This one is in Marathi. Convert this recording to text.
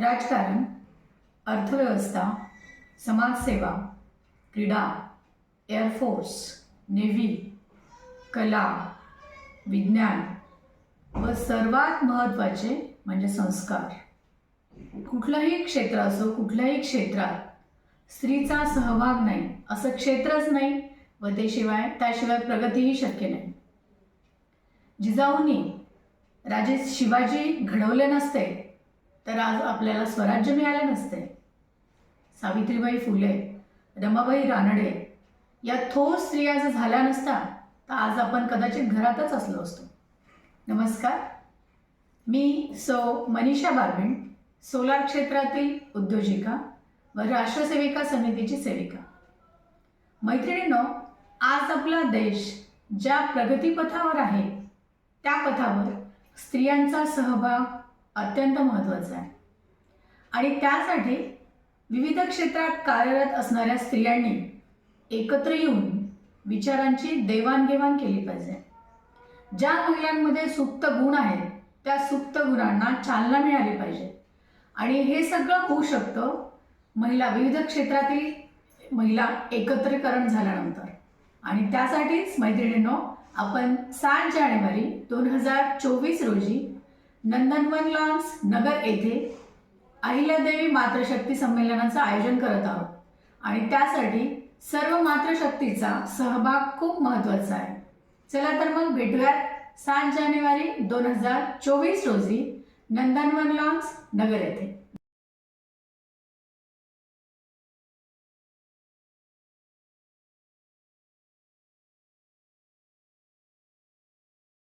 राजकारण अर्थव्यवस्था समाजसेवा क्रीडा एअरफोर्स नेव्ही कला विज्ञान व सर्वात महत्त्वाचे म्हणजे संस्कार. कुठलंही क्षेत्र असो कुठल्याही क्षेत्रात स्त्रीचा सहभाग नाही असं क्षेत्रच नाही व ते शिवाय त्याशिवाय प्रगतीही शक्य नाही. जिजाऊंनी राजे शिवाजी घडवले नसते तर आज आपल्याला स्वराज्य मिळाले नसते. सावित्रीबाई फुले रमाबाई रानडे या थोर स्त्रिया जर झाल्या नसता तर आज आपण कदाचित घरातच असलो असतो. नमस्कार. मी सौ मनीषा बारविण सोलार क्षेत्रातील उद्योजिका व राष्ट्रसेविका समितीची सेविका. मैत्रिणींनो आज आपला देश ज्या प्रगतीपथावर आहे त्या पथावर स्त्रियांचा सहभाग अत्यंत महत्त्वाचं आहे. आणि त्यासाठी विविध क्षेत्रात कार्यरत असणाऱ्या स्त्रियांनी एकत्र येऊन विचारांची देवाणघेवाण केली पाहिजे. ज्या महिलांमध्ये सुप्त गुण आहेत त्या सुप्त गुणांना चालना मिळाली पाहिजे. आणि हे सगळं होऊ शकतं महिला विविध क्षेत्रातील महिला एकत्रीकरण झाल्यानंतर. आणि त्यासाठीच मैत्रिणींनो आपण सात जानेवारी दोन हजार चोवीस रोजी नंदनवन लॉन्स नगर येथे अहिल्यादेवी मातृशक्ती संमेलनाचं आयोजन करत आहोत. आणि त्यासाठी सर्व मातृशक्तीचा सहभाग खूप महत्त्वाचा आहे. चला तर मग भेटूयात सात जानेवारी दोन हजार चोवीस रोजी नंदनवन लॉन्स नगर येथे.